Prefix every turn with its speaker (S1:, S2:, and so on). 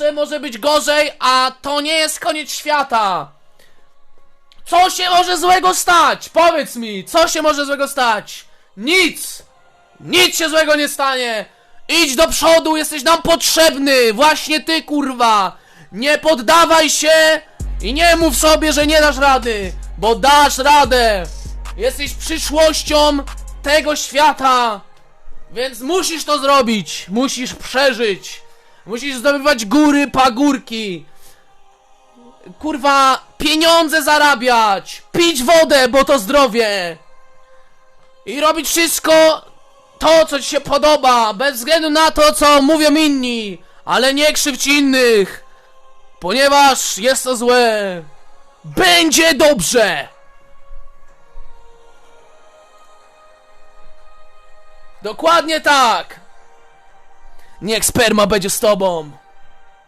S1: Że może być gorzej, a to nie jest koniec świata. Co się może złego stać? Powiedz mi, co się może złego stać? Nic! Nic się złego nie stanie! Idź do przodu, jesteś nam potrzebny! Właśnie ty, kurwa! Nie poddawaj się i nie mów sobie, że nie dasz rady! Bo dasz radę! Jesteś przyszłością tego świata! Więc musisz to zrobić! Musisz przeżyć! Musisz zdobywać góry, pagórki! Kurwa, pieniądze zarabiać! Pić wodę, bo to zdrowie! I robić wszystko to, co ci się podoba, bez względu na to, co mówią inni, ale nie krzywdź innych, ponieważ jest to złe. Będzie dobrze! Dokładnie tak! Niech sperma będzie z tobą!